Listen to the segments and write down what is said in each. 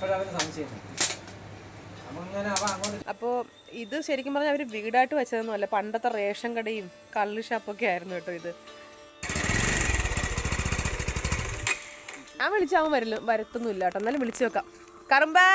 അപ്പോഴവന് അപ്പോൾ ഇത് ശരിക്കും പറഞ്ഞാൽ അവർ വീടായിട്ട് വെച്ചതൊന്നുമല്ല. പണ്ടത്തെ റേഷൻ കടയും കള്ള് ഷാപ്പൊക്കെ ആയിരുന്നു കേട്ടോ ഇത്. ഞാൻ വിളിച്ചാൽ അവൻ വരില്ല വരത്തൊന്നുമില്ല കേട്ടോ. എന്നാലും വിളിച്ചു നോക്കാം കറമ്പാ!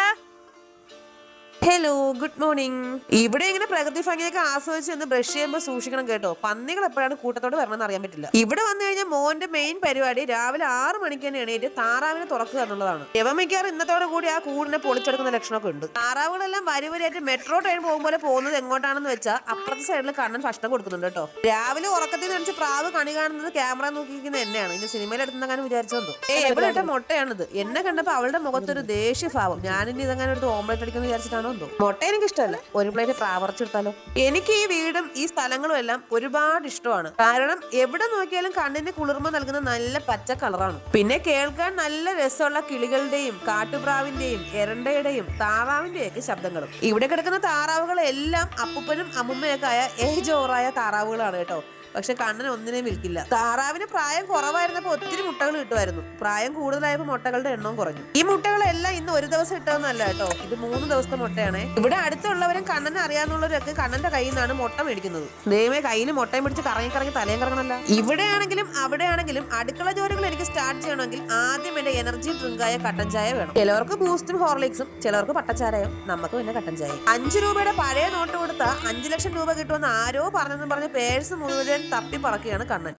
ഹലോ ഗുഡ് മോർണിംഗ് ഇവിടെ ഇങ്ങനെ പ്രകൃതി ഭംഗിയൊക്കെ ആസ്വദിച്ച് ഒന്ന് ബ്രഷ് ചെയ്യുമ്പോൾ സൂക്ഷിക്കണം കേട്ടോ. പന്നികൾ എപ്പോഴാണ് കൂട്ടത്തോട് വരണമെന്ന് അറിയാൻ പറ്റില്ല. ഇവിടെ വന്നു കഴിഞ്ഞാൽ മോന്റെ മെയിൻ പരിപാടി രാവിലെ ആറ് മണിക്ക് തന്നെ എണീറ്റ് താറാവിനെ തുറക്കുക എന്നുള്ളതാണ്. യവമിക്കാറ് ഇന്നത്തോടെ കൂടി ആ കൂടിനെ പൊളിച്ചെടുക്കുന്ന ലക്ഷണമൊക്കെ ഉണ്ട്. താറാവുകളെല്ലാം വരി വരിയായിട്ട് മെട്രോ ട്രെയിൻ പോകുമ്പോൾ പോകുന്നത് എങ്ങോട്ടാണെന്ന് വെച്ചാൽ അപ്പുറത്തെ സൈഡിൽ കണ്ണൻ ഭക്ഷണം കൊടുക്കുന്നുണ്ട് കേട്ടോ. രാവിലെ ഉറക്കത്തിൽ നിന്ന് പ്രാവ് കണി കാണുന്നത് ക്യാമറ നോക്കിയിരിക്കുന്നത് എന്നെയാണ്. ഇനി സിനിമയിൽ എടുത്തെന്നാണ് വിചാരിച്ചത് ഏ എവിടെ മുട്ടയാണിത്. എന്നെ കണ്ടപ്പോ അവളുടെ മുഖത്തൊരു ദേഷ്യഭാവം ഞാനിനി ഇതങ്ങനെ എടുത്ത് ഓംലെറ്റ് അടിക്കുന്ന വിചാരിച്ചിട്ടാണോ എന്തോ മുട്ട എനിക്ക് ഇഷ്ടമല്ല ഒരു പ്ലേറ്റ് പ്രാവർച്ചെടുത്താലോ എനിക്ക് ഈ വീടും ഈ സ്ഥലങ്ങളും എല്ലാം ഒരുപാട് ഇഷ്ടമാണ്. കാരണം എവിടെ നോക്കിയാലും കണ്ണിന് കുളിർമ നൽകുന്ന നല്ല പച്ച കളറാണ്. പിന്നെ കേൾക്കാൻ നല്ല രസമുള്ള കിളികളുടെയും കാട്ടുപ്രാവിന്റെയും എരണ്ടയുടെയും താറാവിന്റെയും ഒക്കെ ശബ്ദങ്ങളും. ഇവിടെ കിടക്കുന്ന താറാവുകളെല്ലാം അപ്പൂപ്പനും അമ്മുമ്മയൊക്കെ ആയ ഏജോറായ താറാവുകളാണ് കേട്ടോ. പക്ഷെ കണ്ണൻ ഒന്നിനെയും വിൽക്കില്ല. താറാവിന് പ്രായം കുറവായിരുന്നപ്പോ ഒത്തിരി മുട്ടകൾ കിട്ടുമായിരുന്നു. പ്രായം കൂടുതലായപ്പോ മുട്ടകളുടെ എണ്ണവും കുറഞ്ഞു. ഈ മുട്ടകളെല്ലാം ഇന്ന് ഒരു ദിവസം ഇട്ടതെന്നല്ല കേട്ടോ. ഇത് മൂന്ന് ദിവസത്തെ മുട്ടയാണ്. ഇവിടെ അടുത്തുള്ളവരും കണ്ണനെ അറിയാവുന്നവരൊക്കെ കണ്ണന്റെ കയ്യിൽ നിന്നാണ് മുട്ട മേടിക്കുന്നത്. ദൈവമേ കയ്യിൽ മുട്ടയും പിടിച്ച് കറങ്ങി കറങ്ങി തലയും കറങ്ങണല്ല. ഇവിടെയാണെങ്കിലും അവിടെയാണെങ്കിലും അടുക്കള ജോലികൾ എനിക്ക് സ്റ്റാർട്ട് ചെയ്യണമെങ്കിൽ ആദ്യം എന്റെ എനർജി ഡ്രിങ്കായ കട്ടൻ ചായ വേണം. ചിലവർക്ക് ബൂസ്റ്റും ഹോർലിക്സും ചിലവർക്ക് പട്ടച്ചാരയും നമുക്ക് പിന്നെ കട്ടൻ ചായ അഞ്ചു രൂപയുടെ പഴയ നോട്ട് കൊടുത്താൽ അഞ്ചു ലക്ഷം രൂപ കിട്ടുമെന്ന് ആരോ പറഞ്ഞെന്നും പറഞ്ഞ് പേഴ്സ് മുഴുവൻ തപ്പി പറക്കുകയാണ് കണ്ണൻ.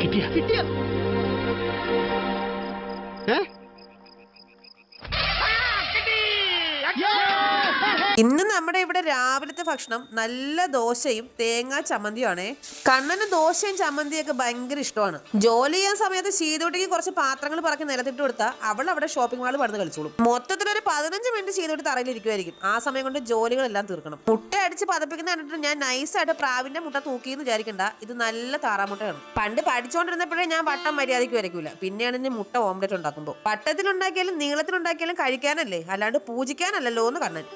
കിട്ടിയ? കിട്ടിയ. കിട്ടിയ ഇന്ന് നമ്മുടെ ഇവിടെ രാവിലത്തെ ഭക്ഷണം നല്ല ദോശയും തേങ്ങാ ചമ്മന്തിയുമാണ്. കണ്ണന് ദോശയും ചമ്മന്തിയൊക്കെ ഭയങ്കര ഇഷ്ടമാണ്. ജോലി ചെയ്യാൻ സമയത്ത് ശീതോട്ടിക്ക് കുറച്ച് പാത്രങ്ങൾ പറക്കി നിലത്തിട്ട് കൊടുത്താൽ അവൾ അവിടെ ഷോപ്പിംഗ് മാൾ പടന്ന് കളിച്ചോളും. മൊത്തത്തിൽ ഒരു പതിനഞ്ച് മിനിറ്റ് ശീതോട്ടി തറയിലിരിക്കുമായിരിക്കും ആ സമയം കൊണ്ട് ജോലികളെല്ലാം തീർക്കണം. മുട്ട അടിച്ച് പതപ്പിക്കുന്ന കണ്ടിട്ട് ഞാൻ നൈസായിട്ട് പ്രാവിന്റെ മുട്ട തൂക്കി എന്ന് വിചാരിക്കണ്ട. ഇത് നല്ല താറാമുട്ടയാണ്. പണ്ട് പഠിച്ചുകൊണ്ടിരുന്നപ്പോഴേ ഞാൻ വട്ടം മര്യാദയ്ക്ക് വരയ്ക്കൂല. പിന്നെയാണ് ഇനി മുട്ട ഓംലെറ്റ് ഉണ്ടാക്കുമ്പോൾ വട്ടത്തിലുണ്ടാക്കിയാലും നീളത്തിലുണ്ടാക്കിയാലും കഴിക്കാനല്ലേ? അല്ലാണ്ട് പൂജിക്കാനല്ലല്ലോ എന്ന് കണ്ണൻ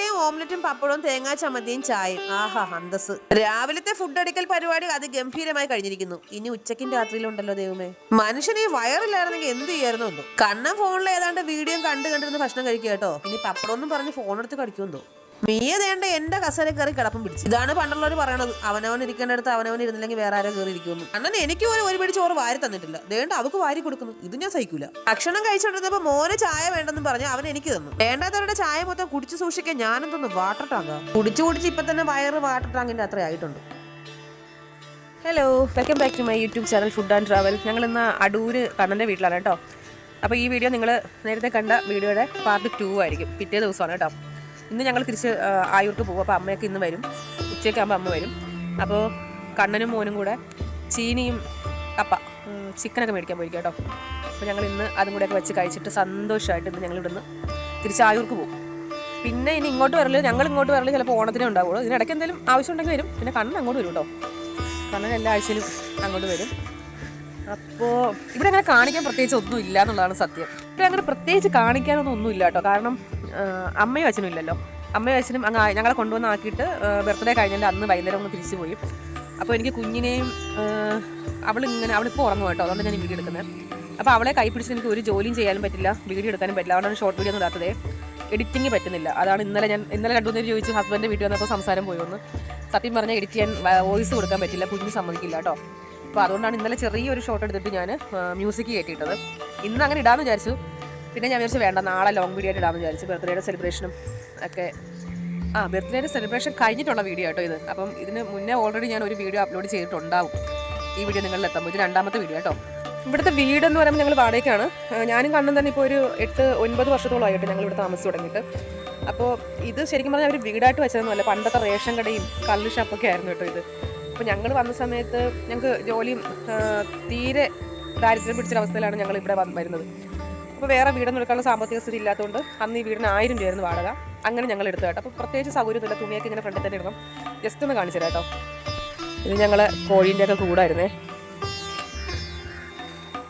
ദോശയും ഓംലറ്റും പപ്പടവും തേങ്ങാ ചമ്മന്തിയും ചായയും. ആഹാ അന്തസ് രാവിലത്തെ ഫുഡ് അടിക്കൽ പരിപാടി അത് ഗംഭീരമായി കഴിഞ്ഞിരിക്കുന്നു. ഇനി ഉച്ചയ്ക്കും രാത്രിയിലുണ്ടല്ലോ ദൈവമേ. മനുഷ്യന് ഈ വയറില്ലായിരുന്നെങ്കിൽ എന്ത് ചെയ്യായിരുന്നു കണ്ണൻ ഫോണിൽ ഏതാണ്ട് വീഡിയോ കണ്ടു കണ്ടിരുന്ന് ഭക്ഷണം കഴിക്കുക കേട്ടോ. ഇനി പപ്പടമൊന്നും പറഞ്ഞ് ഫോണെടുത്ത് എടുത്ത് കടിക്കുമെന്തോ. മീയ എന്റെ കസേര കയറി കിടപ്പം പിടിച്ചു. ഇതാണ് പണ്ടുള്ളവർ പറയണത്. അവനവൻ ഇരിക്കേണ്ടടുത്ത് അവനവൻ ഇരുന്നില്ലെങ്കിൽ വേറെ ആരോ കയറി ഇരിക്കുന്നു അണ്ണൻ എനിക്ക് പോലും ഒരു പിടി ചോറ് വാരി തന്നിട്ടില്ല. ദേണ്ട അവക്ക് വാരി കൊടുക്കുന്നു. ഇത് ഞാൻ സഹിക്കൂല. ഭക്ഷണം കഴിച്ചോണ്ടിരുന്നപ്പോ മോന് ചായ വേണ്ടെന്ന് പറഞ്ഞ് അവൻ എനിക്ക് തന്നു. വേണ്ടാത്തവരുടെ ചായ മൊത്തം കുടിച്ചു സൂക്ഷിക്കാൻ ഞാനും തന്നു. വാട്ടർ ടാങ്കാ കുടിച്ചു കുടിച്ച് ഇപ്പൊ തന്നെ വയറ് വാട്ടർ ടാങ്കിന്റെ അത്ര ആയിട്ടുണ്ട്. Hello welcome back to my YouTube channel food and travel ഞങ്ങൾ ഇന്ന് അടൂര് കണ്ണന്റെ വീട്ടിലാണ് കേട്ടോ. അപ്പോൾ ഈ വീഡിയോ നിങ്ങൾ നേരത്തെ കണ്ട വീഡിയോയുടെ പാർട്ട് ടു ആയിരിക്കും. പിറ്റേ ദിവസമാണ് കേട്ടോ. ഇന്ന് ഞങ്ങൾ തിരിച്ച് ആയൂർക്ക് പോകും അപ്പോൾ അമ്മയൊക്കെ ഇന്ന് വരും. ഉച്ചയ്ക്കാകുമ്പോൾ അമ്മ വരും. അപ്പോൾ കണ്ണനും മോനും കൂടെ ചീനിയും കപ്പ ചിക്കനൊക്കെ മേടിക്കാൻ പോയി കേട്ടോ അപ്പോൾ ഞങ്ങൾ ഇന്ന് അതും കൂടെയൊക്കെ വെച്ച് കഴിച്ചിട്ട് സന്തോഷമായിട്ട് ഇന്ന് ഞങ്ങൾ ഇവിടുന്ന് തിരിച്ച് ആയൂർക്ക് പോകും പിന്നെ ഇനി ഇങ്ങോട്ട് വരൽ ഞങ്ങൾ ഇങ്ങോട്ട് വരൽ ചിലപ്പോൾ ഓണത്തിനേ ഉണ്ടാവുള്ളൂ. ഇതിനിടയ്ക്ക് എന്തെങ്കിലും ആവശ്യം ഉണ്ടെങ്കിൽ വരും. പിന്നെ കണ്ണൻ അങ്ങോട്ട് വരും കേട്ടോ കണ്ണൻ എല്ലാ ആഴ്ചയിലും അങ്ങോട്ട് വരും. അപ്പോൾ ഇവിടെ അങ്ങനെ കാണിക്കാൻ പ്രത്യേകിച്ച് ഒന്നും ഇല്ല എന്നുള്ളതാണ് സത്യം. ഇവിടെ അങ്ങനെ പ്രത്യേകിച്ച് കാണിക്കാനൊന്നും ഒന്നും ഇല്ല കേട്ടോ. കാരണം അമ്മയും അച്ഛനും ഇല്ലല്ലോ. അമ്മയും അച്ഛനും അങ്ങ് ഞങ്ങളെ കൊണ്ടുവന്ന് ആക്കിയിട്ട് ബർത്ത്ഡേ കഴിഞ്ഞതിന്റെ അന്ന് വൈകുന്നേരം ഒന്ന് തിരിച്ചു പോയി. അപ്പോൾ എനിക്ക് കുഞ്ഞിനെയും അവളിങ്ങനെ അവളിപ്പോൾ ഉറങ്ങും കേട്ടോ. അതുകൊണ്ട് ഞാൻ വീഡിയോ എടുക്കുന്നത്. അപ്പോൾ അവളെ കൈ പിടിച്ച് എനിക്ക് ഒരു ജോലിയും ചെയ്യാനും പറ്റില്ല. വീഡിയോ എടുക്കാനും പറ്റില്ല. അതുകൊണ്ടാണ് ഷോർട്ട് വീഡിയോ ഒന്നും ഇല്ലാത്തത് എഡിറ്റിംഗ് പറ്റുന്നില്ല. അതാണ് ഇന്നലെ ഞാൻ ഇന്നലെ രണ്ടു മൂന്ന് ചോദിച്ചു ഹസ്ബൻഡ് വീട്ടിൽ വന്നപ്പോൾ സംസാരം പോയി ഒന്ന്. സത്യം പറഞ്ഞാൽ എഡിറ്റ് ചെയ്യാൻ വോയിസ് കൊടുക്കാൻ പറ്റില്ല. കുഞ്ഞ് സമ്മതിക്കില്ല കേട്ടോ. അപ്പോൾ അതുകൊണ്ടാണ് ഇന്നലെ ചെറിയൊരു ഷോട്ട് എടുത്തിട്ട് ഞാൻ മ്യൂസിക് കയറ്റിയിട്ടത് ഇന്ന് അങ്ങനെ ഇടാമെന്ന് വിചാരിച്ചു. പിന്നെ ഞാൻ വിചാരിച്ചു വേണ്ട നാളെ ലോങ് വീഡിയോ ഇടാമെന്ന് വിചാരിച്ചു. ബർത്ത്ഡേയുടെ സെലിബ്രേഷനും ഒക്കെ. ആ ബർത്ത്ഡേയുടെ സെലിബ്രേഷൻ കഴിഞ്ഞിട്ടുള്ള വീഡിയോ കേട്ടോ ഇത്. അപ്പം ഇതിന് മുന്നേ ഓൾറെഡി ഞാൻ ഒരു വീഡിയോ അപ്ലോഡ് ചെയ്തിട്ടുണ്ടാവും. ഈ വീഡിയോ നിങ്ങളിൽ എത്തുമ്പോൾ ഇത് രണ്ടാമത്തെ വീഡിയോ കേട്ടോ ഇവിടുത്തെ വീട് എന്ന് പറയുമ്പോൾ ഞങ്ങൾ വാടകയ്ക്കാണ്. ഞാനും കണ്ണും തന്നെ ഇപ്പോൾ ഒരു എട്ട് ഒൻപത് വർഷത്തോളമായിട്ട് ഞങ്ങൾ ഇവിടെ താമസിച്ച് തുടങ്ങിയിട്ട്. അപ്പോൾ ഇത് ശരിക്കും പറഞ്ഞാൽ ഒരു വീടായിട്ട് വെച്ചതൊന്നുമല്ല. പണ്ടത്തെ റേഷൻ കടയും കള്ള് ഷാപ്പൊക്കെ ആയിരുന്നു കേട്ടോ ഇത്. അപ്പോൾ ഞങ്ങൾ വന്ന സമയത്ത് ഞങ്ങൾക്ക് ജോലിയും തീരെ ദാരിദ്ര്യം പിടിച്ചൊരവസ്ഥയിലാണ് ഞങ്ങൾ ഇവിടെ വരുന്നത്. അപ്പോൾ വേറെ വീടൊന്നും എടുക്കാനുള്ള സാമ്പത്തിക സ്ഥിതി ഇല്ലാത്തതുകൊണ്ട് അന്ന് ഈ വീടിന് ആയിരം രൂപയായിരുന്നു വാടക. അങ്ങനെ ഞങ്ങൾ എടുത്തു കേട്ടോ. അപ്പോൾ പ്രത്യേകിച്ച് സൗകര്യമില്ല തുണിയൊക്കെ ഇങ്ങനെ ഫ്രണ്ടിൽ തന്നെ ഇടണം. ജസ്റ്റ് ഒന്ന് കാണിച്ചു കേട്ടോ. ഇത് ഞങ്ങൾ കോഴീന്റെ ഒക്കെ കൂടായിരുന്നേ.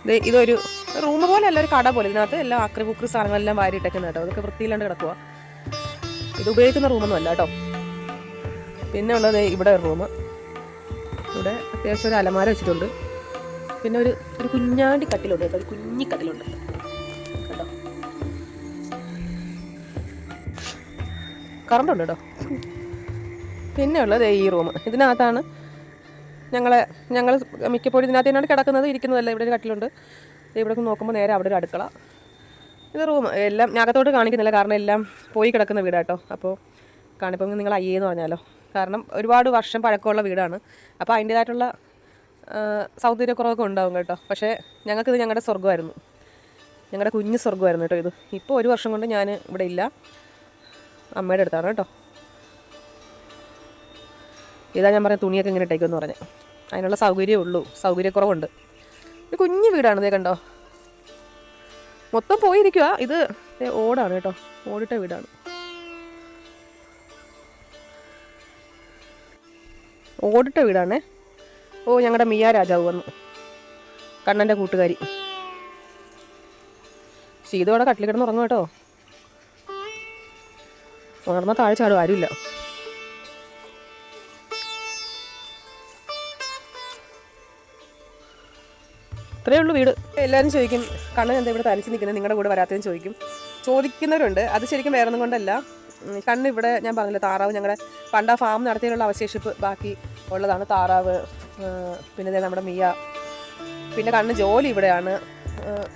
ഇത് ഇതൊരു റൂം പോലെ അല്ല ഒരു കട പോലെ. ഇതിനകത്ത് എല്ലാം ആക്രി കുക്രി സാധനങ്ങളെല്ലാം വാരി ഇട്ടേക്കുന്ന കേട്ടോ. അതൊക്കെ വൃത്തിയില്ലാണ്ട് കിടക്കുക ഇത് ഉപയോഗിക്കുന്ന റൂമൊന്നും അല്ല കേട്ടോ. പിന്നെ ഉള്ളത് ഇവിടെ ഒരു റൂം ഇവിടെ അത്യാവശ്യം ഒരു അലമാര വെച്ചിട്ടുണ്ട്. പിന്നെ ഒരു ഒരു കുഞ്ഞാണ്ടി കട്ടിലുണ്ട് കേട്ടോ. ഒരു കുഞ്ഞി കട്ടിലുണ്ട്. കറണ്ട് ഉണ്ട് കേട്ടോ പിന്നെ ഉള്ളത് ഈ റൂം. ഇതിനകത്താണ് ഞങ്ങളെ ഞങ്ങൾ മിക്കപ്പോഴും ഇതിനകത്ത് തന്നെയാണ് കിടക്കുന്നത് ഇരിക്കുന്നതല്ല ഇവിടെ ഒരു കട്ടിലുണ്ട്. ഇവിടെ നോക്കുമ്പോൾ നേരെ അവിടെ ഒരു അടുക്കള. ഇത് റൂം. എല്ലാം ഞകത്തോട്ട് കാണിക്കുന്നില്ല കാരണം എല്ലാം പോയി കിടക്കുന്ന വീടാട്ടോ. അപ്പോൾ കാണിപ്പം നിങ്ങൾ അയ്യേ എന്ന് പറഞ്ഞാലോ. കാരണം ഒരുപാട് വർഷം പഴക്കമുള്ള വീടാണ്. അപ്പോൾ അതിന്റേതായിട്ടുള്ള സൗകര്യക്കുറവൊക്കെ ഉണ്ടാവും കേട്ടോ. പക്ഷേ ഞങ്ങൾക്കിത് ഞങ്ങളുടെ സ്വർഗമായിരുന്നു. ഞങ്ങളുടെ കുഞ്ഞു സ്വർഗമായിരുന്നു കേട്ടോ ഇത്. ഇപ്പോൾ ഒരു വർഷം കൊണ്ട് ഞാൻ ഇവിടെ ഇല്ല. അമ്മയുടെ അടുത്താണ് കേട്ടോ. ഇതാ ഞാൻ പറഞ്ഞ തുണിയൊക്കെ ഇങ്ങനെ ഇട്ടേക്കുമെന്ന് പറഞ്ഞു. അതിനുള്ള സൗകര്യമേ ഉള്ളൂ. സൗകര്യക്കുറവുണ്ട്. ഒരു കുഞ്ഞു വീടാണ് ഇതേ കണ്ടോ? മൊത്തം പോയിരിക്കുക ഇത് ഓടാണ് കേട്ടോ. ഓടിട്ട വീടാണ്. ഓടിട്ട വീടാണേ. ഓ ഞങ്ങളുടെ മിയ രാജാവ് വന്നു. കണ്ണന്റെ കൂട്ടുകാരി. സീതോടെ കട്ടിൽ കിടന്ന് ഉറങ്ങും കേട്ടോ. ഉണർന്ന താഴെ ചാടും ആരുമില്ല. ഇത്രയേ ഉള്ളൂ വീട്. എല്ലാവരും ചോദിക്കും കണ്ണൻ എന്താ ഇവിടെ തനിച്ച് നിൽക്കുന്നത്? നിങ്ങളുടെ കൂടെ വരാത്തതെന്ന് ചോദിക്കും. ചോദിക്കുന്നവരുണ്ട്. അത് ശരിക്കും വേറെ ഒന്നും കൊണ്ടല്ല കണ്ണ് ഇവിടെ ഞാൻ പറഞ്ഞില്ല താറാവ് ഞങ്ങളുടെ പണ്ട് ഫാം നടത്തിയുള്ള അവശേഷിപ്പ് ബാക്കി ഉള്ളതാണ്. താറാവ് പിന്നെ നമ്മുടെ മിയ. പിന്നെ കണ്ണ് ജോലി ഇവിടെയാണ്.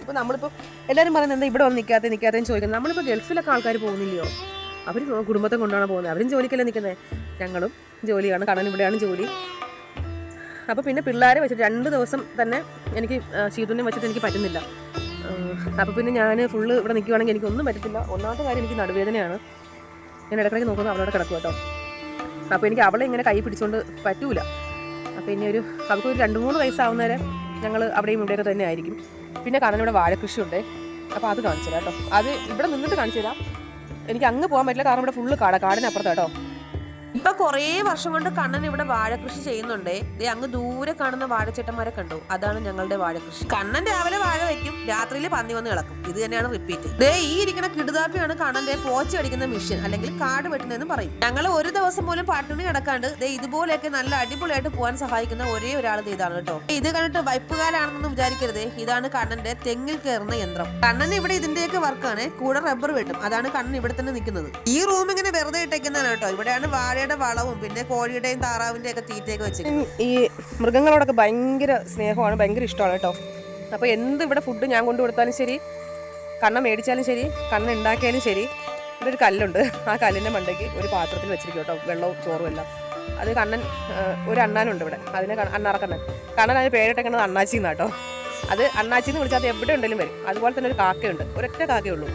ഇപ്പോൾ നമ്മളിപ്പോൾ എല്ലാവരും പറയുന്നത് എന്താ ഇവിടെ വന്ന് നിൽക്കാത്ത നിൽക്കാത്തതെന്ന് ചോദിക്കുന്നത്. നമ്മളിപ്പോൾ ഗൾഫിലൊക്കെ ആൾക്കാർ പോകുന്നില്ലയോ? അവർ കുടുംബത്തെ കൊണ്ടാണ് പോകുന്നത്. അവരും ജോലിക്കല്ലേ നിൽക്കുന്നത് ഞങ്ങളും ജോലിയാണ് കടൻ ഇവിടെയാണ് ജോലി. അപ്പോൾ പിന്നെ പിള്ളേരെ വെച്ചിട്ട് രണ്ട് ദിവസം തന്നെ എനിക്ക് ശീതുവിനെ വെച്ചിട്ട് എനിക്ക് പറ്റുന്നില്ല. അപ്പോൾ പിന്നെ ഞാൻ ഫുള്ള് ഇവിടെ നിൽക്കുവാണെങ്കിൽ എനിക്ക് ഒന്നും പറ്റത്തില്ല. ഒന്നാമത്തെ കാര്യം എനിക്ക് നടുവേദനയാണ്. ഞാൻ ഇടയ്ക്കിടയ്ക്ക് നോക്കുന്നത് അവളോട് കിടക്കും കേട്ടോ അപ്പോൾ എനിക്ക് അവളെ ഇങ്ങനെ കൈ പിടിച്ചുകൊണ്ട് പറ്റൂല. അപ്പോൾ ഇനി ഒരു അവൾക്ക് ഒരു രണ്ട് മൂന്ന് വയസ്സാവുന്നവരെ ഞങ്ങൾ അവിടെയും ഇവിടെയൊക്കെ തന്നെ ആയിരിക്കും. പിന്നെ കാണാൻ ഇവിടെ വാഴക്കൃഷിയുണ്ട്. അപ്പോൾ അത് കാണിച്ചു തരാം കേട്ടോ അത് ഇവിടെ നിന്നിട്ട് കാണിച്ചു തരാം എനിക്ക് അങ്ങ് പോകാൻ പറ്റില്ല. കാരണം ഇവിടെ ഫുള്ള് കാടാണ് കാടിനപ്പുറത്ത് കേട്ടോ ഇപ്പൊ കുറേ വർഷം കൊണ്ട് കണ്ണൻ ഇവിടെ വാഴകൃഷി ചെയ്യുന്നുണ്ടേ. ദേ അങ്ങ് ദൂരെ കാണുന്ന വാഴച്ചേട്ടന്മാരെ കണ്ടു. അതാണ് ഞങ്ങളുടെ വാഴകൃഷി. കണ്ണൻ രാവിലെ വാഴ വെക്കും രാത്രിയിൽ പന്നി വന്ന് കിളക്കും. ഇത് തന്നെയാണ് റിപ്പീറ്റ് ദേ ഈ ഇരിക്കുന്ന കിടുതാപ്പിയാണ് കണ്ണന്റെ പോച്ച അടിക്കുന്ന മിഷൻ അല്ലെങ്കിൽ കാട് വെട്ടുന്നതെന്ന് പറയും. ഞങ്ങൾ ഒരു ദിവസം പോലും പട്ടിണി കിടക്കാണ്ട് ദേ ഇതുപോലെയൊക്കെ നല്ല അടിപൊളിയായിട്ട് പോകാൻ സഹായിക്കുന്ന ഒരേ ഒരാൾ ഇതാണ് കേട്ടോ. ഇത് കണ്ടിട്ട് വൈപ്പുകാലാണെന്നൊന്നും വിചാരിക്കരുത്. ഇതാണ് കണ്ണന്റെ തെങ്ങിൽ കയറുന്ന യന്ത്രം. കണ്ണൻ ഇവിടെ ഇതിന്റെയൊക്കെ വർക്കാണ് കൂടെ റബ്ബർ വെട്ടും. അതാണ് കണ്ണൻ ഇവിടെ തന്നെ നിൽക്കുന്നത്. ഈ റൂം ഇങ്ങനെ വെറുതെ ഇട്ടേക്കുന്നതാണ് കേട്ടോ. ഇവിടെയാണ് വാഴയുടെ വളവും പിന്നെ കോഴിയുടെയും താറാവിന്റെ ഒക്കെ തീറ്റയൊക്കെ വെച്ച് ഈ മൃഗങ്ങളോടൊക്കെ ഭയങ്കര സ്നേഹമാണ് ഭയങ്കര ഇഷ്ടമാണ് കേട്ടോ. അപ്പോൾ എന്ത് ഇവിടെ ഫുഡ് ഞാൻ കൊണ്ടു കൊടുത്താലും ശരി കണ്ണ മേടിച്ചാലും ശരി കണ്ണ ഉണ്ടാക്കിയാലും ശരി ഇവിടെ ഒരു കല്ലുണ്ട്. ആ കല്ലിന്റെ മണ്ടയ്ക്ക് ഒരു പാത്രത്തിൽ വെച്ചിരിക്കും കേട്ടോ വെള്ളവും ചോറും എല്ലാം. അത് കണ്ണൻ ഒരു അണ്ണാനുണ്ട് ഇവിടെ. അതിനെ കണ്ണ- അണ്ണാറക്കണ്ണൻ. കണ്ണൻ അതിന് പേരിട്ടേക്കുന്നത് അണ്ണാച്ചി എന്നാട്ടോ അത് അണ്ണാച്ചി എന്ന് വിളിച്ചാൽ അത് എവിടെ ഉണ്ടെങ്കിലും വരും. അതുപോലെ തന്നെ ഒരു കാക്കയുണ്ട്. ഒരൊറ്റ കാക്കയുള്ളൂ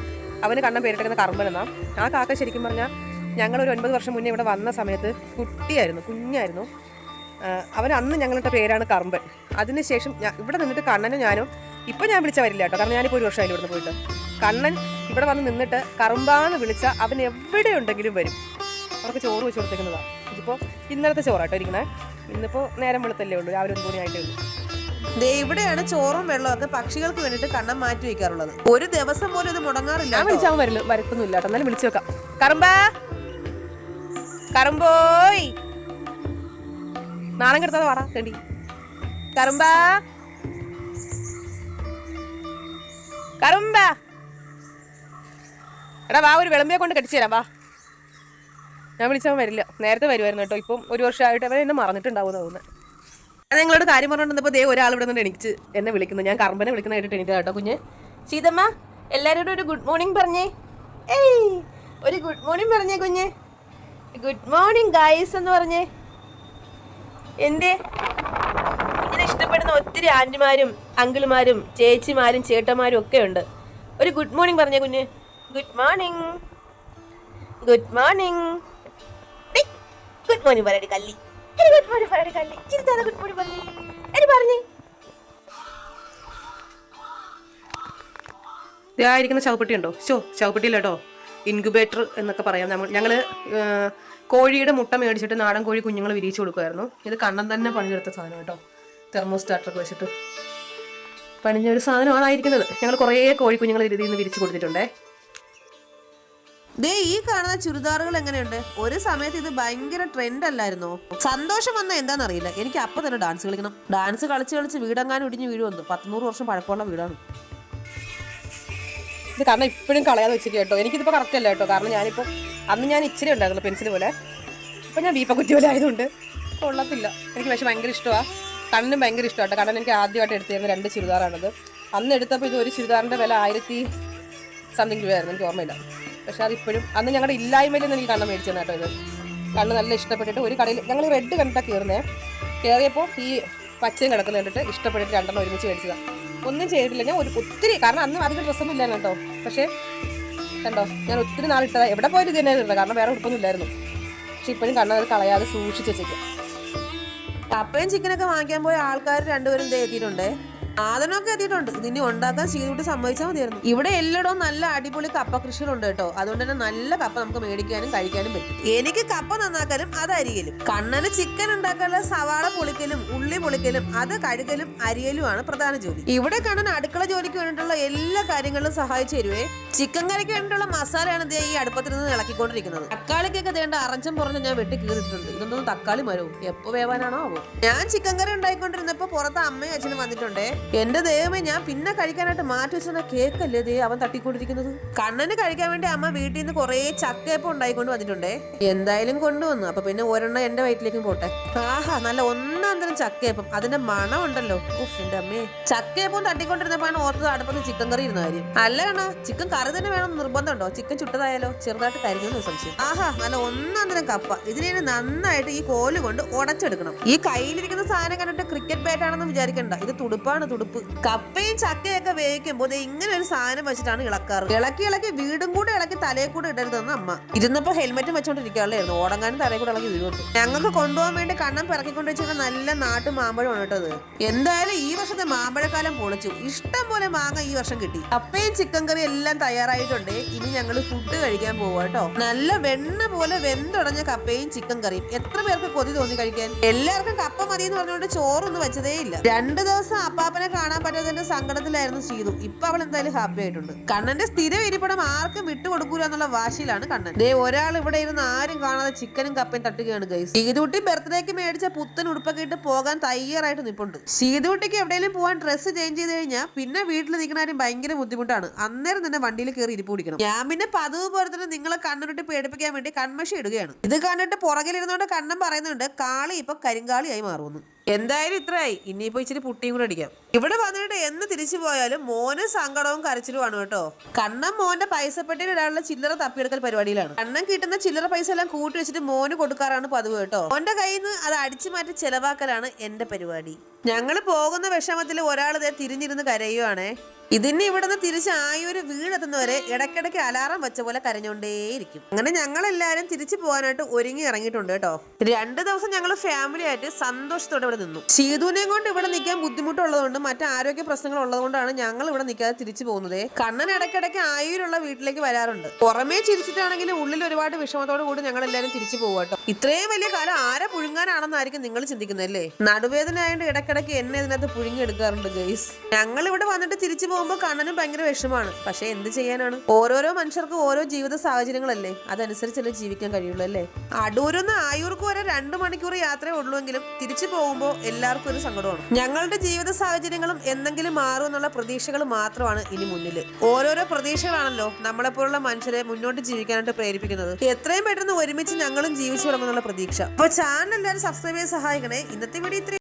അവന് കണ്ണൻ പേരിട്ടേക്കുന്ന കർമ്മൻ ആ കാക്ക ശരിക്കും പറഞ്ഞാൽ ഞങ്ങൾ ഒരു ഒൻപത് വർഷം മുന്നേ ഇവിടെ വന്ന സമയത്ത് കുട്ടിയായിരുന്നു കുഞ്ഞായിരുന്നു. അവൻ അന്ന് ഞങ്ങളുടെ പേരാണ് കറമ്പൻ അതിനുശേഷം ഞാൻ ഇവിടെ നിന്നിട്ട് കണ്ണനും ഞാനും ഇപ്പം ഞാൻ വിളിച്ച വരില്ല കേട്ടോ. കാരണം ഞാനിപ്പോൾ ഒരു വർഷമായില്ല ഇവിടുന്ന് പോയിട്ട്. കണ്ണൻ ഇവിടെ വന്ന് നിന്നിട്ട് കറുമ്പാന്ന് വിളിച്ച അവൻ എവിടെയുണ്ടെങ്കിലും വരും. അവർക്ക് ചോറ് വെച്ച് കൊടുത്തേക്കുന്നതാണ് ഇതിപ്പോൾ ഇന്നലത്തെ ചോറാട്ടോ ഇരിക്കണേ ഇന്നിപ്പോൾ നേരം വെളുത്തല്ലേ ഉള്ളൂ രാവിലെ ഒരു മണിയായിട്ടേ ഉള്ളൂ. ദേ ഇവിടെയാണ് ചോറും വെള്ളവും ഒക്കെ പക്ഷികൾക്ക് വേണ്ടിയിട്ട് കണ്ണം മാറ്റി വെക്കാറുള്ളത്. ഒരു ദിവസം പോലും ഇത് മുടങ്ങാറില്ല വിളിച്ചാൽ വരില്ല വരത്തൊന്നുമില്ല കേട്ടോ. എന്നാലും വിളിച്ചു വെക്കാം. കറുമ്പാ! കറുമ്പോയ്. നാണം കെടുത്താതെ വാടാ തെണ്ടി. കറുമ്പ. കറുമ്പ. എടാ വാ ഒരു വിളമ്പിയെ കൊണ്ട് കടിച്ചു തരാം വാ. ഞാൻ വിളിച്ചാൽ വരില്ല. നേരത്തെ വരുമായിരുന്നു കേട്ടോ ഇപ്പം ഒരു വർഷമായിട്ട് അവൻ എന്നെ മറന്നിട്ടുണ്ടാവും തോന്നുന്നത് ഞാൻ നിങ്ങളോട് കാര്യം പറഞ്ഞിട്ടുണ്ടപ്പോൾ ദേ ഒരാൾ ഇവിടെ നിന്ന് എണീച്ച് എന്നെ വിളിക്കുന്നു. ഞാൻ കറമ്പനെ വിളിക്കുന്ന കേട്ടിട്ട് എണീറ്റ കേട്ടോ കുഞ്ഞ്. ശീതമ്മ എല്ലാവരോടും ഒരു ഗുഡ് മോർണിംഗ് പറഞ്ഞേ. ഏയ് ഒരു ഗുഡ് മോർണിംഗ് പറഞ്ഞേ കുഞ്ഞ്. ഗുഡ് മോർണിംഗ് ഗൈസ് എന്ന് പറഞ്ഞേ. എന്തേ? ഇങ്ങനെ ഇഷ്ടപ്പെടുന്ന ഒത്തിരി ആന്റിമാരും അങ്കിളുമാരും ചേച്ചിമാരും ചേട്ടന്മാരും ഒക്കെ ഉണ്ട്. ഒരു ഗുഡ് മോർണിംഗ് പറഞ്ഞേ കുഞ്ഞ്. Good morning good morning good morning പറയടി കല്ലി ഗുഡ് മോർണിംഗ് പറയടി കല്ലി ചിരിച്ചാതെ ഗുഡ് മോർണിംഗ് പറഞ്ഞു എടി പറഞ്ഞേ. ഇതായിരിക്കുന്ന ചവപ്പെട്ടി ഉണ്ടോ? ഷോ ചവപ്പെട്ടിയില്ല കേട്ടോ. ഇൻക്യുബേറ്റർ എന്നൊക്കെ പറയാം. നമ്മൾ ഞങ്ങൾ കോഴിയുടെ മുട്ട മേടിച്ചിട്ട് നാടൻ കോഴി കുഞ്ഞുങ്ങൾ വിരിയിച്ചു കൊടുക്കുമായിരുന്നു ഇത് കണ്ണൻ തന്നെ പണിയെടുത്ത സാധനം കേട്ടോ തെർമോസ്റ്റാറ്ററൊക്കെ വെച്ചിട്ട്. പണിഞ്ഞ ഒരു സാധനമാണ് ആയിരിക്കുന്നത്. ഞങ്ങൾ കുറേ കോഴി കുഞ്ഞുങ്ങൾ ഇതിൽ നിന്ന് വിരിച്ചു കൊടുത്തിട്ടുണ്ടേ. ദേ ഈ കാണുന്ന ചുരിദാറുകൾ എങ്ങനെയുണ്ട്? ഒരു സമയത്ത് ഇത് ഭയങ്കര ട്രെൻഡ് അല്ലായിരുന്നു സന്തോഷം വന്ന എന്താണെന്നറിയില്ല എനിക്ക് അപ്പൊ തന്നെ ഡാൻസ് കളിക്കണം. ഡാൻസ് കളിച്ച് കളിച്ച് വീടെങ്ങാനും ഇടിഞ്ഞ് വീഴുവന്നു പത്തുനൂറ് വർഷം പഴക്കമുള്ള വീടാണ്. ഇത് കാരണം ഇപ്പോഴും കളയാതെ വെച്ചിട്ട് കേട്ടോ. എനിക്കിതിപ്പോൾ കറക്റ്റ് അല്ല കേട്ടോ. കാരണം ഞാനിപ്പോൾ അന്ന് ഞാൻ ഇച്ചിരി ഉണ്ടായിരുന്നു പെൻസിൽ പോലെ. ഇപ്പം ഞാൻ വീപ്പ കുറ്റി പോലെ ആയതുകൊണ്ട് കൊള്ളത്തില്ല. എനിക്ക് പക്ഷേ ഭയങ്കര ഇഷ്ടമാണ് കണ്ണിനും ഭയങ്കര ഇഷ്ടമാണ് കാരണം എനിക്ക് ആദ്യമായിട്ട് എടുത്തിരുന്ന രണ്ട് ചുരിദാറാണത്. അന്ന് എടുത്തപ്പോൾ ഇത് ഒരു ചുരിദാറിന്റെ വില ആയിരത്തി സംതിങ് രൂപയായിരുന്നു. എനിക്ക് ഓർമ്മയില്ല. പക്ഷേ അതിപ്പോഴും അന്ന് ഞങ്ങളുടെ ഇല്ലായ്മയിൽ നിന്ന് എനിക്ക് കണ്ണ് മേടിച്ചു കേട്ടോ ഇത്. കണ്ണ് നല്ല ഇഷ്ടപ്പെട്ടിട്ട് ഒരു കടയിൽ ഞങ്ങൾ റെഡ് കണ്ടിട്ടാണ് കയറുന്നത് കയറിയപ്പോൾ ഈ പച്ചയും കിടക്കുന്ന കണ്ടിട്ട് ഇഷ്ടപ്പെട്ടിട്ട് രണ്ടെണ്ണം ഒരുമിച്ച് മേടിച്ചതാണ് ഒന്നും ചെയ്തിട്ടില്ല. ഞാൻ ഒരു ഒത്തിരി കാരണം അന്ന് അധികം ഡ്രസ്സൊന്നും ഇല്ലായിരുന്നു കേട്ടോ. പക്ഷേ കണ്ടോ ഞാൻ ഒത്തിരി നാളിട്ടതാ എവിടെ പോയാലും ഇത് തന്നെ ഇട്ടത് കാരണം വേറെ ഉടുപ്പൊന്നും ഇല്ലായിരുന്നു. പക്ഷെ ഇപ്പോഴും കണ്ണത് കളയാതെ സൂക്ഷിച്ച് വെച്ചേക്കും കപ്പയും ചിക്കനൊക്കെ വാങ്ങിക്കാൻ പോയ ആൾക്കാർ രണ്ടുപേരും എത്തിയിട്ടുണ്ട്? സാധനമൊക്കെ എത്തിയിട്ടുണ്ട്. ഇതിനി ഉണ്ടാക്കാൻ ചെയ്തുകൊണ്ട് സമ്മതിച്ചാൽ മതിയായിരുന്നു. ഇവിടെ എല്ലായിടവും നല്ല അടിപൊളി കപ്പ കൃഷികളുണ്ട് കേട്ടോ. അതുകൊണ്ട് തന്നെ നല്ല കപ്പ നമുക്ക് മേടിക്കാനും കഴിക്കാനും പറ്റും. എനിക്ക് കപ്പ നന്നാക്കലും അത് അരിയലും കണ്ണന് ചിക്കൻ ഉണ്ടാക്കാനുള്ള സവാള പൊളിക്കലും ഉള്ളി പൊളിക്കലും അത് കഴുകലും അരിയലുമാണ് പ്രധാന ജോലി. ഇവിടെ കണ്ണൻ അടുക്കള ജോലിക്ക് വേണ്ടിയിട്ടുള്ള എല്ലാ കാര്യങ്ങളും സഹായിച്ചു തരുവേ. ചിക്കൻ കറിക്ക് വേണ്ടിയിട്ടുള്ള മസാലയാണ് ഇത് ഈ അടുപ്പത്തിൽ നിന്ന് ഇളക്കിക്കൊണ്ടിരിക്കുന്നത്. തക്കാളിക്കൊക്കെ ദേണ്ട അറഞ്ചം പുറഞ്ഞ് ഞാൻ വെട്ടി കീറിയിട്ടുണ്ട് ഇതൊന്നും തക്കാളി മരവും. എപ്പോ വേവാനാണോ ആവോ? ഞാൻ ചിക്കൻ കറി ഉണ്ടായിക്കൊണ്ടിരുന്നപ്പോ പുറത്ത് അമ്മയും അച്ഛനും വന്നിട്ടുണ്ടേ. എന്റെ ദൈവമേ ഞാൻ പിന്നെ കഴിക്കാനായിട്ട് മാറ്റി വെച്ച കേക്കല്ലേ ദേ അവൻ തട്ടിക്കൊണ്ടിരിക്കുന്നത്? കണ്ണന് കഴിക്കാൻ വേണ്ടി അമ്മ വീട്ടിൽ നിന്ന് കുറേ ചക്കയപ്പം ഉണ്ടായിക്കൊണ്ട് വന്നിട്ടുണ്ടേ. എന്തായാലും കൊണ്ടുവന്നു. അപ്പൊ പിന്നെ ഒരെണ്ണം എന്റെ വയറ്റിലേക്കും പോട്ടെ. ആഹാ നല്ല ഒന്നാം തരം ചക്കയപ്പം. അതിന്റെ മണം ഉണ്ടല്ലോ അമ്മേ. ചക്കയപ്പം തട്ടിക്കൊണ്ടിരുന്നപ്പോഴാണ് ഓർത്തത് അടുപ്പത്ത് ചിക്കൻ കറി ഇരുന്ന കാര്യം. അല്ല കണോ ചിക്കൻ കറി തന്നെ വേണം നിർബന്ധമുണ്ടോ? ചിക്കൻ ചുട്ടതായാലോ? ചെറുതായിട്ട് കരിഞ്ഞു സംശയം. ആഹാ നല്ല ഒന്നാന്തരം കപ്പ. ഇതിനെ നന്നായിട്ട് ഈ കോൽ കൊണ്ട് ഉടച്ചെടുക്കണം ഈ കയ്യിലിരിക്കുന്ന സാധനം കണ്ടിട്ട് ക്രിക്കറ്റ് ബാറ്റ് ആണെന്ന് വിചാരിക്കണ്ട. ഇത് തുടുപ്പാണ് തുടുപ്പ്. കപ്പയും ചക്കയൊക്കെ വേവിക്കുമ്പോൾ ഇങ്ങനെ ഒരു സാധനം വെച്ചിട്ടാണ് ഇളക്കാറ്. ഇളക്കി ഇളക്കി വീടും കൂടെ ഇളക്കി തലയിൽ കൂടെ ഇടരുതെന്ന് അമ്മ. ഇരുന്നപ്പോ ഹെൽമെറ്റും വെച്ചോണ്ടിരിക്കാറില്ലായിരുന്നു ഓടങ്ങാനും തലയിൽ കൂടെ ഇളക്കി വീഴുന്നു ഞങ്ങൾക്ക് കൊണ്ടുപോകാൻ വേണ്ടി കണ്ണം പിറക്കിക്കൊണ്ട് വെച്ചിരുന്ന നല്ല നാട്ടു മാമ്പഴമാണ് കേട്ടത് എന്തായാലും ഈ വർഷത്തെ മാമ്പഴക്കാലം പൊളിച്ചു. ഇഷ്ടം പോലെ മാങ്ങ ഈ വർഷം കിട്ടി. കപ്പയും ചിക്കൻ കറി എല്ലാം തയ്യാറായിട്ടുണ്ട്. ഇനി ഞങ്ങൾ ഫുഡ് കഴിക്കാൻ പോവാ കേട്ടോ. നല്ല വെണ്ണ പോലെ വെന്തുടഞ്ഞ കപ്പയും ചിക്കൻ കറിയും. എത്ര പേർക്ക് കൊതി തോന്നി കഴിക്കാൻ? എല്ലാവർക്കും കപ്പ മതി എന്ന് പറഞ്ഞുകൊണ്ട് ചോറൊന്നും വെച്ചതേ ഇല്ല. രണ്ടു ദിവസം അപ്പാപ്പനെ കാണാൻ പറ്റാത്തതിന്റെ സങ്കടത്തിലായിരുന്നു ചെയ്തു ഇപ്പൊ അവൾ എന്തായാലും ഹാപ്പി ആയിട്ടുണ്ട്. കണ്ണന്റെ സ്ഥിര ഇരിപ്പിടം ആർക്കും വിട്ടുകൊടുക്കൂല എന്നുള്ള വാശിയിലാണ് കണ്ണൻ. ദേ ഒരാൾ ഇവിടെ ഇരുന്ന് ആരും കാണാതെ ചിക്കനും കപ്പയും തട്ടുകയാണ് ഗൈസ് സീതുട്ടി ബർത്ത്ഡേക്ക് മേടിച്ച പുത്തൻ ഉടുപ്പൊക്കെ ഇട്ട് പോകാൻ തയ്യാറായിട്ട് നിപ്പുണ്ട്. സീതുട്ടിക്ക് എവിടെയെങ്കിലും പോകാൻ ഡ്രസ്സ് ചേഞ്ച് ചെയ്ത് കഴിഞ്ഞാൽ പിന്നെ വീട്ടിൽ നിൽക്കണാരും ഭയങ്കര ബുദ്ധിമുട്ടാണ്. അന്നേരം തന്നെ വണ്ടിയിൽ കയറി ഇരിപ്പ് പിടിക്കണം. ഞാൻ പിന്നെ പതിവ് പോലെ തന്നെ നിങ്ങളെ കണ്ണുരുട്ടി പേടിപ്പിക്കാൻ വേണ്ടി കൺമഷി ഇടുകയാണ്. ഇത് കണ്ടിട്ട് പുറകിലിരുന്നോണ്ട് കണ്ണം പറയുന്നുണ്ട് കാളി ഇപ്പൊ കരിങ്കാളിയായി മാറുന്നു എന്തായാലും ഇത്രയായി. ഇനിയിപ്പോ ഇച്ചിരി പുട്ടിയും കൂടെ അടിക്കാം. ഇവിടെ വന്നിട്ട് എന്ന് തിരിച്ചു പോയാലും മോന് സങ്കടവും കരച്ചിലുമാണ് കേട്ടോ. കണ്ണൻ മോന്റെ പൈസപ്പെട്ടിയിൽ ഇടാനുള്ള ചില്ലറ തപ്പിയെടുക്കൽ പരിപാടിയിലാണ്. കണ്ണൻ കിട്ടുന്ന ചില്ലറ പൈസ എല്ലാം കൂട്ടി വെച്ചിട്ട് മോന് കൊടുക്കാറാണ് പതിവ് കേട്ടോ. മോന്റെ കയ്യിൽ നിന്ന് അത് അടിച്ചു മാറ്റി ചെലവാക്കലാണ് എന്റെ പരിപാടി. ഞങ്ങൾ പോകുന്ന വിഷമത്തിൽ ഒരാൾ തിരിഞ്ഞിരുന്ന് കരയുവാണേ. ഇതിന് ഇവിടുന്ന് തിരിച്ച് ആയൊരു വീടെത്തുന്നവരെ ഇടയ്ക്കിടയ്ക്ക് അലാറം വെച്ച പോലെ കരഞ്ഞോണ്ടേയിരിക്കും. അങ്ങനെ ഞങ്ങൾ എല്ലാവരും തിരിച്ചു പോകാനായിട്ട് ഒരുങ്ങി ഇറങ്ങിയിട്ടുണ്ട് കേട്ടോ. രണ്ട് ദിവസം ഞങ്ങൾ ഫാമിലി ആയിട്ട് സന്തോഷത്തോടെ ഇവിടെ നിന്നു. ശീതുവിനെയും കൊണ്ട് ഇവിടെ നിൽക്കാൻ ബുദ്ധിമുട്ടുള്ളതുകൊണ്ട് മറ്റു ആരോഗ്യ പ്രശ്നങ്ങൾ ഉള്ളതുകൊണ്ടാണ് ഞങ്ങൾ ഇവിടെ നിൽക്കാതെ തിരിച്ചു പോകുന്നത്. കണ്ണൻ ഇടയ്ക്കിടയ്ക്ക് ആയൂരുള്ള വീട്ടിലേക്ക് വരാറുണ്ട്. പുറമേ ചിരിച്ചിട്ടാണെങ്കിലും ഉള്ളിൽ ഒരുപാട് വിഷമത്തോടു കൂടി ഞങ്ങൾ എല്ലാവരും തിരിച്ചു പോകും കേട്ടോ. ഇത്രയും വലിയ കാലം ആരെ പുഴുങ്ങാനാണെന്നായിരിക്കും നിങ്ങൾ ചിന്തിക്കുന്നത് അല്ലേ? നടുവേദന ആയതുകൊണ്ട് ഇടയ്ക്കിടയ്ക്ക് എന്നെ ഇതിനകത്ത് പുഴുങ്ങിയെടുക്കാറുണ്ട് ഗൈസ് ഞങ്ങൾ ഇവിടെ വന്നിട്ട് തിരിച്ചു പോകുമ്പോൾ കണ്ണനും ഭയങ്കര വിഷമാണ്. പക്ഷെ എന്ത് ചെയ്യാനാണ്? ഓരോരോ മനുഷ്യർക്ക് ഓരോ ജീവിത സാഹചര്യങ്ങളല്ലേ? അതനുസരിച്ചല്ലേ ജീവിക്കാൻ കഴിയുള്ളൂ അല്ലേ? അടൂരൊന്ന് ആയൂർക്ക് വരെ രണ്ട് മണിക്കൂർ യാത്രയേ ഉള്ളൂവെങ്കിലും തിരിച്ചു പോകുമ്പോൾ എല്ലാവർക്കും ഒരു സങ്കടമാണ്. ഞങ്ങളുടെ ജീവിത സാഹചര്യങ്ങളും എന്തെങ്കിലും മാറും എന്നുള്ള പ്രതീക്ഷകൾ മാത്രമാണ് ഇനി മുന്നിൽ ഓരോരോ പ്രതീക്ഷകളാണല്ലോ നമ്മളെപ്പോലുള്ള മനുഷ്യരെ മുന്നോട്ട് ജീവിക്കാനായിട്ട് പ്രേരിപ്പിക്കുന്നത്. എത്രയും പെട്ടെന്ന് ഒരുമിച്ച് ഞങ്ങളും ജീവിച്ചു തുടങ്ങുന്നുള്ള പ്രതീക്ഷ. അപ്പൊ ചാനൽ എല്ലാവരും സബ്സ്ക്രൈബ് ചെയ്ത് സഹായിക്കണേ. ഇന്നത്തെ വീഡിയോ